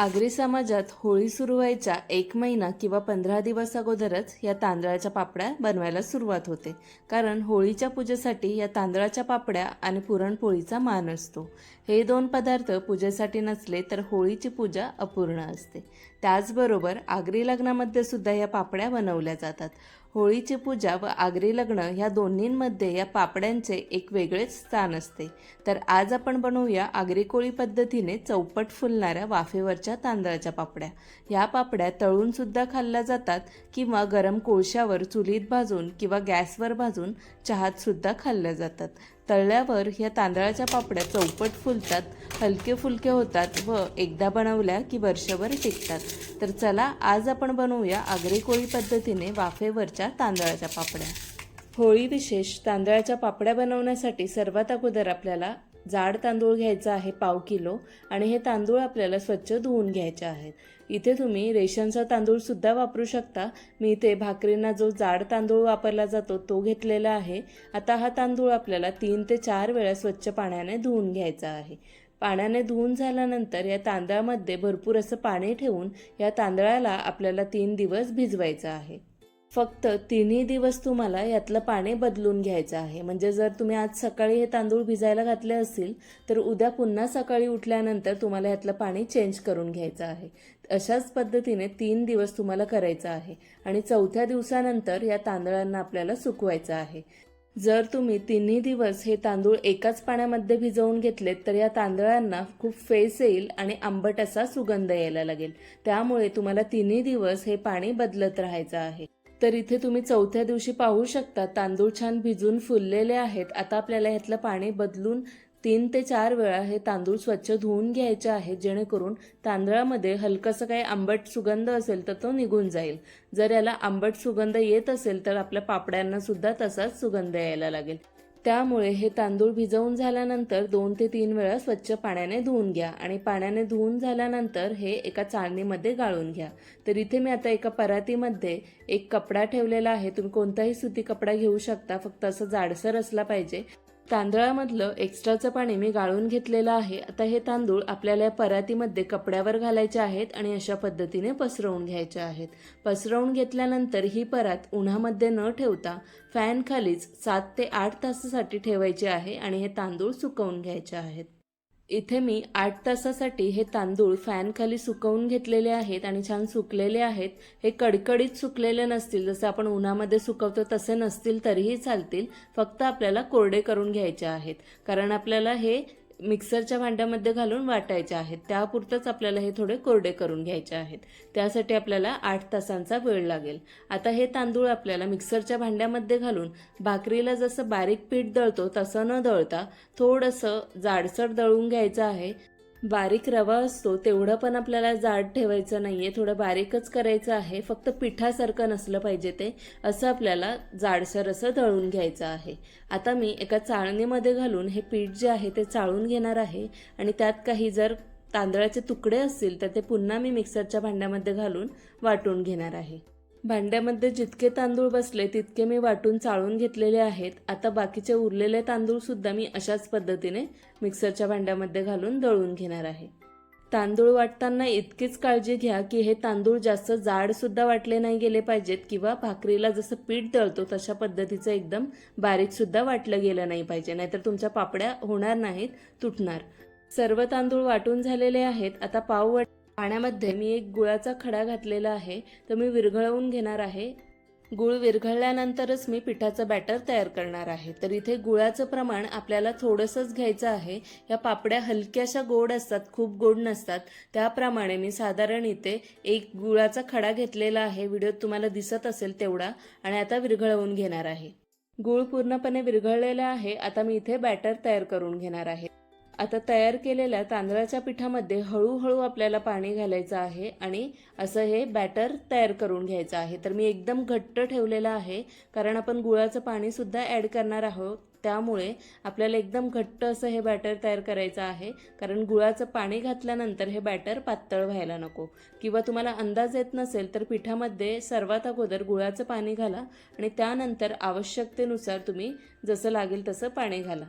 आगरी समाजात होळी सुरू व्हायच्या एक महिना किंवा पंधरा दिवस अगोदरच या तांदळाच्या पापड्या बनवायला सुरुवात होते. कारण होळीच्या पूजेसाठी या तांदळाच्या पापड्या आणि पुरणपोळीचा मान असतो. हे दोन पदार्थ पूजेसाठी नसले तर होळीची पूजा अपूर्ण असते. त्याचबरोबर आगरी लग्नामध्ये सुद्धा या पापड्या बनवल्या जातात. होळीची पूजा व आगरी लग्न ह्या दोन्हींमध्ये या पापड्यांचे एक वेगळेच स्थान असते. तर आज आपण बनवूया आगरी कोळी पद्धतीने चौपट फुलणाऱ्या वाफेवरच्या तांदळाच्या पापड्या. ह्या पापड्या तळून सुद्धा खाल्ल्या जातात किंवा गरम कोळशावर चुलीत भाजून किंवा गॅसवर भाजून चहात सुद्धा खाल्ल्या जातात. तळल्यावर ह्या तांदळाच्या पापड्या चौपट फुलतात हलके फुलके होतात व एकदा बनवल्या की वर्षभर टिकतात. तर चला आज आपण बनवूया आगरी कोळी पद्धतीने वाफेवरच्या तांदळाच्या पापड्या. होळी विशेष तांदळाच्या पापड्या बनवण्यासाठी सर्वात अगोदर आपल्याला जाड तांदूळ घ्यायचा आहे पाव किलो आणि हे तांदूळ आपल्याला स्वच्छ धुवून घ्यायचे आहेत. इथे तुम्ही रेशनचा तांदूळसुद्धा वापरू शकता. मी इथे भाकरींना जो जाड तांदूळ वापरला जातो तो घेतलेला आहे. आता हा तांदूळ आपल्याला तीन ते चार वेळा स्वच्छ पाण्याने धुवून घ्यायचा आहे. पाण्याने धुवून झाल्यानंतर या तांदळामध्ये भरपूर असं पाणी ठेवून या तांदळाला आपल्याला तीन दिवस भिजवायचं आहे. फक्त तिन्ही दिवस तुम्हाला यातलं पाणी बदलून घ्यायचं आहे. म्हणजे जर तुम्ही आज सकाळी हे तांदूळ भिजायला घातले असतील तर उद्या पुन्हा सकाळी उठल्यानंतर तुम्हाला यातलं पाणी चेंज करून घ्यायचं आहे. अशाच पद्धतीने तीन दिवस तुम्हाला करायचं आहे आणि चौथ्या दिवसानंतर या तांदळांना आपल्याला सुकवायचं आहे. जर तुम्ही तिन्ही दिवस हे तांदूळ एकाच पाण्यामध्ये भिजवून घेतलेत तर या तांदळांना खूप फेस येईल आणि आंबट असा सुगंध यायला लागेल. त्यामुळे तुम्हाला तिन्ही दिवस हे पाणी बदलत राहायचं आहे. तर इथे तुम्ही चौथ्या दिवशी पाहू शकता तांदूळ छान भिजून फुललेले आहेत. आता आपल्याला ह्यातलं पाणी बदलून तीन ते चार वेळा हे तांदूळ स्वच्छ धुवून घ्यायचे आहेत जेणेकरून तांदळामध्ये हलकंसं काही आंबट सुगंध असेल तर तो निघून जाईल. जर याला आंबट सुगंध येत असेल तर आपल्या पापड्यांना सुद्धा तसाच सुगंध यायला लागेल. त्यामुळे हे तांदूळ भिजवून झाल्यानंतर दोन ते तीन वेळा स्वच्छ पाण्याने धुवून घ्या आणि पाण्याने धुवून झाल्यानंतर हे एका चाळणीमध्ये गाळून घ्या. तर इथे मी आता एका परातीमध्ये एक कपडा ठेवलेला आहे. तुम्ही कोणताही सुती कपडा घेऊ शकता. फक्त असं जाडसर असला पाहिजे. तांदळामधलं एक्स्ट्राचं पाणी मी गाळून घेतलेलं आहे. आता हे तांदूळ आपल्याला या परातीमध्ये कपड्यावर घालायचे आहेत आणि अशा पद्धतीने पसरवून घ्यायचे आहेत. पसरवून घेतल्यानंतर ही परात उन्हामध्ये न ठेवता फॅनखालीच सात ते आठ तासासाठी ठेवायची आहे आणि हे तांदूळ सुकवून घ्यायचे आहेत. इथे मी आठ तासासाठी हे तांदूळ फॅनखाली सुकवून घेतलेले आहेत आणि छान सुकलेले आहेत. हे कडकडीत सुकलेले नसतील. जसं आपण उन्हामध्ये सुकवतो तसे नसतील तरीही चालतील. फक्त आपल्याला कोरडे करून घ्यायचे आहेत. कारण आपल्याला हे मिक्सरच्या भांड्यामध्ये घालून वाटायचे आहेत. त्यापुरतंच आपल्याला हे थोडे कोरडे करून घ्यायचे आहेत. त्यासाठी आपल्याला आठ तासांचा वेळ लागेल. आता हे तांदूळ आपल्याला मिक्सरच्या भांड्यामध्ये घालून भाकरीला जसं बारीक पीठ दळतो तसं न दळता थोडंसं जाडसर दळून घ्यायचं आहे. बारीक रवा असतो तेवढं पण आपल्याला जाड ठेवायचं नाही आहे थोडं बारीकच करायचं आहे. फक्त पिठासारखं नसलं पाहिजे ते. असं आपल्याला जाडसर असं दळून घ्यायचं आहे. आता मी एका चाळणीमध्ये घालून हे पीठ जे आहे ते चाळून घेणार आहे. आणि त्यात काही जर तांदळाचे तुकडे असतील तर ते पुन्हा मी मिक्सरच्या भांड्यामध्ये घालून वाटून घेणार आहे. भांड्यामध्ये जितके तांदूळ बसले तितके मी वाटून चाळून घेतलेले आहेत. आता बाकीचे उरलेले तांदूळसुद्धा मी अशाच पद्धतीने मिक्सरच्या भांड्यामध्ये घालून दळून घेणार आहे. तांदूळ वाटताना इतकीच काळजी घ्या की हे तांदूळ जास्त जाडसुद्धा वाटले नाही गेले पाहिजेत किंवा भाकरीला जसं पीठ दळतो तशा पद्धतीचं एकदम बारीकसुद्धा वाटलं गेलं नाही पाहिजे नाहीतर तुमच्या पापड्या होणार नाहीत तुटणार. सर्व तांदूळ वाटून झालेले आहेत. आता पाव वाट पाण्यामध्ये मी एक गुळाचा खडा घातलेला आहे तर मी विरघळवून घेणार आहे. गुळ विरघळल्यानंतरच मी पिठाचं बॅटर तयार करणार आहे. तर इथे गुळाचं प्रमाण आपल्याला थोडंसंच घ्यायचं आहे. या पापड्या हलक्याशा गोड असतात खूप गोड नसतात. त्याप्रमाणे मी साधारण इथे एक गुळाचा खडा घेतलेला आहे. व्हिडिओत तुम्हाला दिसत असेल तेवढा. आणि आता विरघळवून घेणार आहे. गुळ पूर्णपणे विरघळलेला आहे. आता मी इथे बॅटर तयार करून घेणार आहे. आता तयार केलेल्या तांदळाच्या पिठामध्ये हळूहळू आपल्याला पाणी घालायचं आहे आणि असं हे बॅटर तयार करून घ्यायचं आहे. तर मी एकदम घट्ट ठेवलेलं आहे कारण आपण गुळाचं पाणीसुद्धा ॲड करणार आहोत. त्यामुळे आपल्याला एकदम घट्ट असं हे बॅटर तयार करायचं आहे कारण गुळाचं पाणी घातल्यानंतर हे बॅटर पातळ व्हायला नको. किंवा तुम्हाला अंदाज येत नसेल तर पिठामध्ये सर्वात अगोदर गुळाचं पाणी घाला आणि त्यानंतर आवश्यकतेनुसार तुम्ही जसं लागेल तसं पाणी घाला.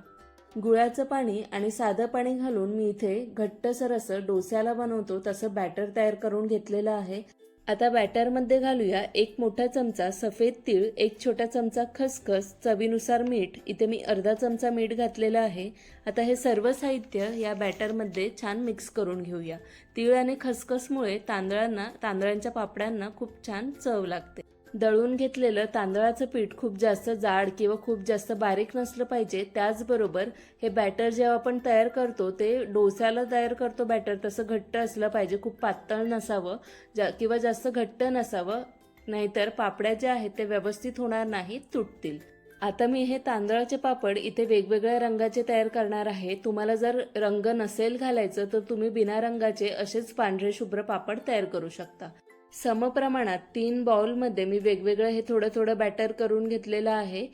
गुळाचं पाणी आणि साधं पाणी घालून मी इथे घट्टसर असं डोस्याला बनवतो तसं बॅटर तयार करून घेतलेलं आहे. आता बॅटरमध्ये घालूया एक मोठा चमचा सफेद तीळ एक छोटा चमचा खसखस चवीनुसार मीठ इथे मी अर्धा चमचा मीठ घातलेलं आहे. आता हे सर्व साहित्य या बॅटरमध्ये छान मिक्स करून घेऊया. तीळ आणि खसखसमुळे तांदळांना तांदळांच्या पापड्यांना खूप छान चव लागते. दळून घेतलेलं तांदळाचं पीठ खूप जास्त जाड किंवा खूप जास्त बारीक नसलं पाहिजे. त्याचबरोबर हे बॅटर जेव्हा आपण तयार करतो ते डोस्याला तयार करतो बॅटर तसं घट्ट असलं पाहिजे. खूप पातळ नसावं जा किंवा जास्त घट्ट नसावं नाहीतर पापड्या ज्या आहेत ते व्यवस्थित होणार नाहीत तुटतील. आता मी हे तांदळाचे पापड इथे वेगवेगळ्या रंगाचे तयार करणार आहे. तुम्हाला जर रंग नसेल घालायचं तर तुम्ही बिना रंगाचे असेच पांढरे शुभ्र पापड तयार करू शकता. समप्रमाणात तीन बाउलमध्ये मी वेगवेगळं हे थोडं थोडं बॅटर करून घेतलेलं आहे.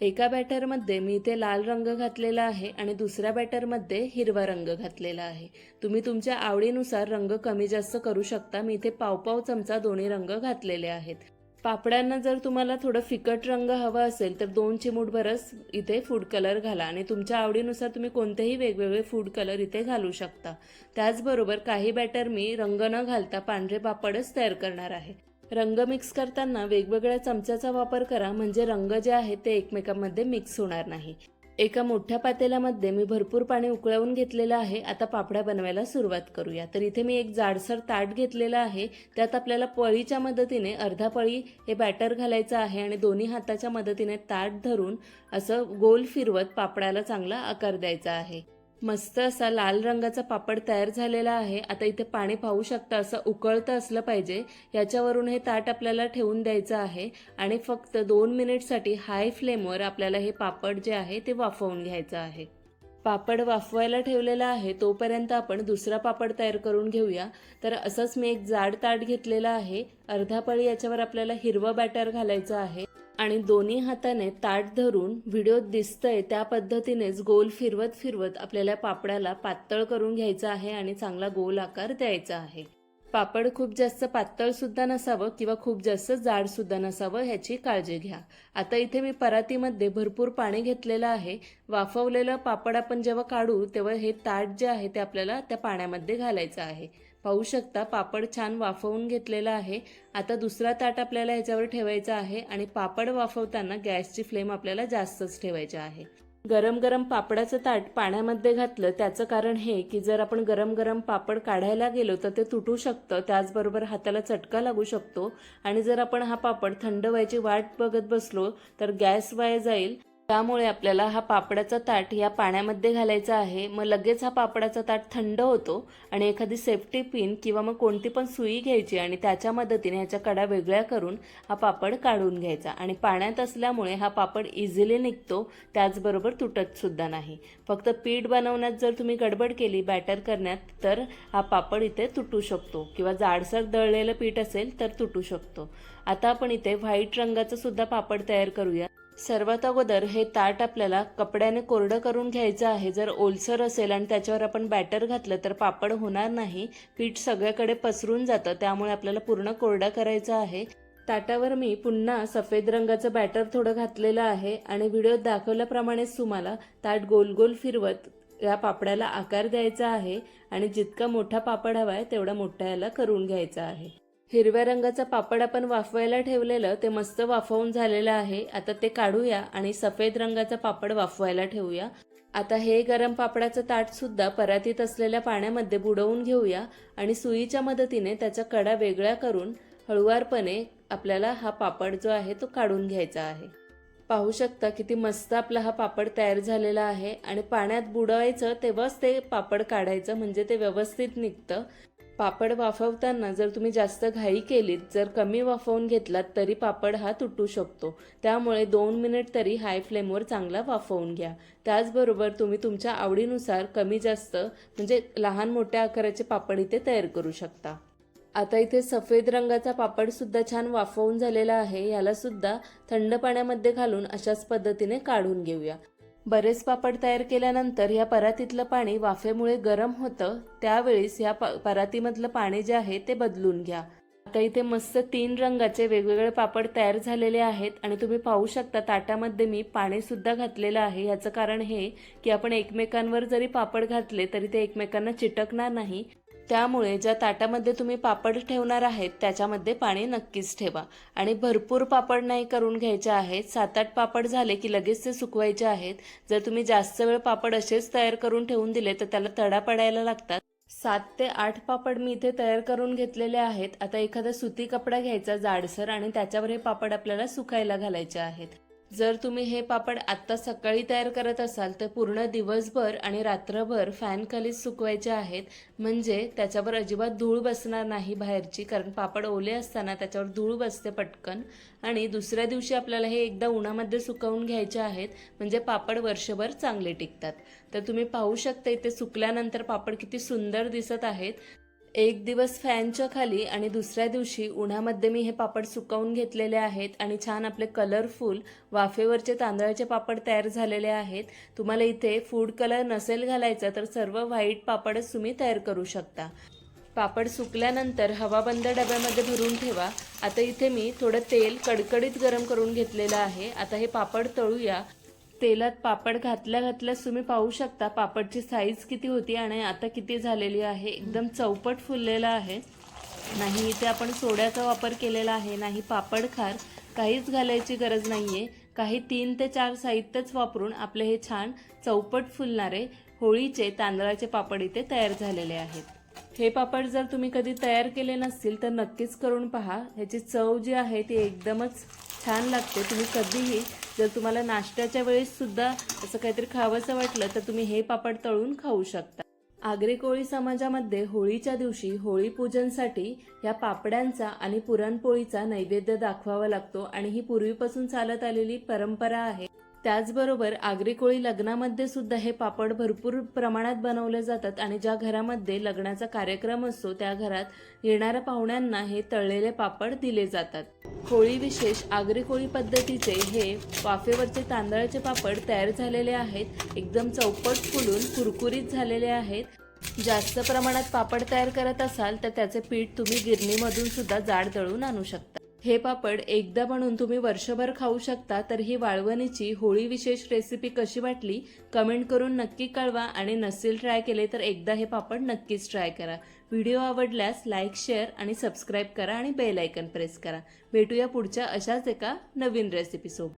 एका बॅटरमध्ये मी इथे लाल रंग घातलेला आहे आणि दुसऱ्या बॅटरमध्ये हिरवा रंग घातलेला आहे. तुम्ही तुमच्या आवडीनुसार रंग कमी जास्त करू शकता. मी इथे पाव पाव चमचा दोन्ही रंग घातलेले आहेत. पापड्यांना जर तुम्हाला थोडं फिकट रंग हवा असेल तर दोन चिमूटभरच इथे फूड कलर घाला. आणि तुमच्या आवडीनुसार तुम्ही कोणतेही वेगवेगळे फूड कलर इथे घालू शकता. त्याचबरोबर काही बॅटर मी रंग न घालता पांढरे पापडच तयार करणार आहे. रंग मिक्स करताना वेगवेगळ्या चमच्याचा वापर करा म्हणजे रंग जे आहेत ते एकमेकांमध्ये मिक्स होणार नाही. एका मोठ्या पातेल्यामध्ये मी भरपूर पाणी उकळवून घेतलेलं आहे. आता पापड्या बनवायला सुरुवात करूया. तर इथे मी एक जाडसर ताट घेतलेलं आहे. त्यात आपल्याला पळीच्या मदतीने अर्धा पळी हे बॅटर घालायचं आहे आणि दोन्ही हाताच्या मदतीने ताट धरून असं गोल फिरवत पापडाला चांगला आकार द्यायचा आहे. मस्त असा लाल रंगाचा पापड तयार झालेला आहे. आता इथे पाणी पाहू शकता असं उकळतं असलं पाहिजे. याच्यावरून हे ताट आपल्याला ठेवून द्यायचं आहे. आणि फक्त दोन मिनिटसाठी हाय फ्लेमवर आपल्याला हे पापड जे आहे ते वाफवून घ्यायचं आहे. पापड वाफवायला ठेवलेला आहे. तोपर्यंत आपण दुसरा पापड तयार करून घेऊया. तर असंच मी एक जाड ताट घेतलेलं आहे. अर्धा पळी याच्यावर आपल्याला हिरवं बॅटर घालायचं आहे. आणि दोन्ही हाताने ताट धरून व्हिडिओत दिसतंय त्या पद्धतीनेच गोल फिरवत फिरवत आपल्याला पापडाला पातळ करून घ्यायचं आहे आणि चांगला गोल आकार द्यायचा आहे. पापड खूप जास्त पातळ सुद्धा नसावं किंवा खूप जास्त जाड सुद्धा नसावं ह्याची काळजी घ्या. आता इथे मी परातीमध्ये भरपूर पाणी घेतलेलं आहे. वाफवलेलं पापड आपण जेव्हा काढू तेव्हा हे ताट जे आहे ते आपल्याला त्या पाण्यामध्ये घालायचं आहे. पाहू शकता पापड छान वाफवून घेतलेला आहे. आता दुसरा ताट आपल्याला ह्याच्यावर ठेवायचा आहे आणि पापड वाफवताना गॅसची फ्लेम आपल्याला जास्तच ठेवायची आहे. गरम गरम पापडाचं ताट पाण्यामध्ये घातलं त्याचं कारण हे की जर आपण गरम गरम पापड काढायला गेलो तर ते तुटू शकतं त्याचबरोबर हाताला चटका लागू शकतो. आणि जर आपण हा पापड थंड व्हायची वाट बघत बसलो तर गॅस वाया जाईल. त्यामुळे आपल्याला हा पापडाचा ताट या पाण्यामध्ये घालायचा आहे. मग लगेच हा पापडाचा ताट थंड होतो आणि एखादी सेफ्टी पिन किंवा मग कोणती पण सुई घ्यायची आणि त्याच्या मदतीने ह्याच्या कडा वेगळ्या करून हा पापड काढून घ्यायचा. आणि पाण्यात असल्यामुळे हा पापड इझिली निघतो. त्याचबरोबर तुटतसुद्धा नाही. फक्त पीठ बनवण्यात जर तुम्ही गडबड केली बॅटर करण्यात तर हा पापड इथे तुटू शकतो. किंवा जाडसर दळलेलं पीठ असेल तर तुटू शकतो. आता आपण इथे व्हाईट रंगाचंसुद्धा पापड तयार करूया. सर्वात अगोदर हे ताट आपल्याला कपड्याने कोरडं करून घ्यायचं आहे. जर ओलसर असेल आणि त्याच्यावर आपण बॅटर घातलं तर पापड होणार नाही. पीठ सगळ्याकडे पसरून जातं त्यामुळे आपल्याला पूर्ण कोरडा करायचा आहे. ताटावर मी पुन्हा सफेद रंगाचं बॅटर थोडं घातलेलं आहे आणि व्हिडिओत दाखवल्याप्रमाणेच तुम्हाला ताट गोल गोल फिरवत या पापड्याला आकार द्यायचा आहे आणि जितका मोठा पापड हवा आहे तेवढा मोठा याला करून घ्यायचा आहे. हिरव्या रंगाचा पापड आपण वाफवायला ठेवलेलं ते मस्त वाफवून झालेलं आहे. आता ते काढूया आणि सफेद रंगाचा पापड वाफवायला ठेवूया. आता हे गरम पापडाचं ताट सुद्धा परातीत असलेल्या पाण्यामध्ये बुडवून घेऊया आणि सुईच्या मदतीने त्याचा कडा वेगळ्या करून हळुवारपणे आपल्याला हा पापड जो आहे तो काढून घ्यायचा आहे. पाहू शकता किती मस्त आपला हा पापड तयार झालेला आहे आणि पाण्यात बुडवायचं तेव्हाच ते पापड काढायचं म्हणजे ते व्यवस्थित निघतं. पापड वाफवताना जर तुम्ही जास्त घाई केलीत जर कमी वाफवून घेतलात तरी पापड हा तुटू शकतो. त्यामुळे दोन मिनिट तरी हाय फ्लेमवर चांगला वाफवून घ्या. त्याचबरोबर तुम्ही तुमच्या आवडीनुसार कमी जास्त म्हणजे लहान मोठ्या आकाराचे पापड इथे तयार करू शकता. आता इथे सफेद रंगाचा पापडसुद्धा छान वाफवून झालेला आहे. यालासुद्धा थंड पाण्यामध्ये घालून अशाच पद्धतीने काढून घेऊया. बरेच पापड तयार केल्यानंतर या परातीतलं पाणी वाफेमुळे गरम होतं त्यावेळेस या प परातीमधलं पाणी जे आहे ते बदलून घ्या. आता इथे मस्त तीन रंगाचे वेगवेगळे पापड तयार झालेले आहेत आणि तुम्ही पाहू शकता ताटामध्ये मी पाणीसुद्धा घातलेलं आहे. याचं कारण हे की आपण एकमेकांवर जरी पापड घातले तरी ते एकमेकांना चिटकणार नाही. त्यामुळे ज्या ताटामध्ये तुम्ही पापड ठेवणार आहेत त्याच्यामध्ये पाणी नक्कीच ठेवा. आणि भरपूर पापड नाही करून घ्यायचे आहेत. सात आठ पापड झाले की लगेच ते सुकवायचे आहेत. जर तुम्ही जास्त वेळ पापड असेच तयार करून ठेवून दिले तर त्याला तडा पडायला लागतात. सात ते आठ पापड मी इथे तयार करून घेतलेले आहेत. आता एखादा सुती कपडा घ्यायचा जाडसर आणि त्याच्यावर हे पापड आपल्याला सुकायला घालायचे आहेत. जर तुम्ही हे पापड आत्ता सकाळी तयार करत असाल तर पूर्ण दिवसभर आणि रात्रभर फॅनखालीच सुकवायचे आहेत. म्हणजे त्याच्यावर अजिबात धूळ बसणार नाही बाहेरची कारण पापड ओले असताना त्याच्यावर धूळ बसते पटकन. आणि दुसऱ्या दिवशी आपल्याला हे एकदा उन्हामध्ये सुकवून घ्यायचे आहेत म्हणजे पापड वर्षभर चांगले टिकतात. तर तुम्ही पाहू शकता इथे सुकल्यानंतर पापड किती सुंदर दिसत आहेत. एक दिवस फॅनच्या खाली आणि दुसऱ्या दिवशी उन्हामध्ये मी हे पापड सुकवून घेतलेले आहेत आणि छान आपले कलरफुल वाफेवरचे तांदळाचे पापड तयार झालेले आहेत. तुम्हाला इथे फूड कलर नसेल घालायचा तर सर्व व्हाईट पापडच तुम्ही तयार करू शकता. पापड सुकल्यानंतर हवाबंद डब्यामध्ये भरून ठेवा. आता इथे मी थोडं तेल कडकडीत गरम करून घेतलेलं आहे. आता हे पापड तळूया. तेलात पापड घातल्या घातल्यास तुम्ही पाहू शकता पापडची साईज किती होती आणि आता किती झालेली आहे. एकदम चौपट फुललेला आहे. नाही इथे आपण सोड्याचा वापर केलेला आहे. नाही पापड खार. काहीच घालायची गरज नाहीये. काही तीन ते चार साहित्यच वापरून आपले हे छान चौपट फुलणारे होळीचे तांदळाचे पापड इथे तयार झालेले आहेत. हे पापड जर तुम्ही कधी तयार केले नसतील तर नक्कीच करून पहा. ह्याची चव जी आहे ती एकदमच छान लागते. तुम्ही कधीही जर तुम्हाला नाश्त्याच्या वेळेस सुद्धा असं काहीतरी खावंसं वाटलं तर तुम्ही हे पापड तळून खाऊ शकता. आगरी कोळी समाजामध्ये होळीच्या दिवशी होळी पूजनसाठी ह्या पापड्यांचा आणि पुरणपोळीचा नैवेद्य दाखवावा लागतो आणि ही पूर्वीपासून चालत आलेली परंपरा आहे. त्याचबरोबर आगरी कोळी लग्नामध्ये सुद्धा हे पापड भरपूर प्रमाणात बनवले जातात आणि ज्या घरामध्ये लग्नाचा कार्यक्रम असतो त्या घरात येणाऱ्या पाहुण्यांना हे तळलेले पापड दिले जातात. होळी विशेष आगरी कोळी पद्धतीचे हे वाफेवरचे तांदळाचे पापड तयार झालेले आहेत. एकदम चौपट फुलून कुरकुरीत झालेले आहेत. जास्त प्रमाणात पापड तयार करत असाल तर त्याचे पीठ तुम्ही गिरणीमधून सुद्धा जाड दळून आणू शकता. हे पापड एकदा बनवून तुम्ही वर्षभर खाऊ शकता तर ही वाळवणीची होळी विशेष रेसिपी कशी वाटली कमेंट करून नक्की कळवा आणि नसेल ट्राय केले तर एकदा हे पापड नक्कीच ट्राय करा. व्हिडिओ आवडल्यास लाईक शेअर आणि सबस्क्राईब करा आणि बेल आयकन प्रेस करा. भेटूया पुढच्या अशाच एका नवीन रेसिपीसोबत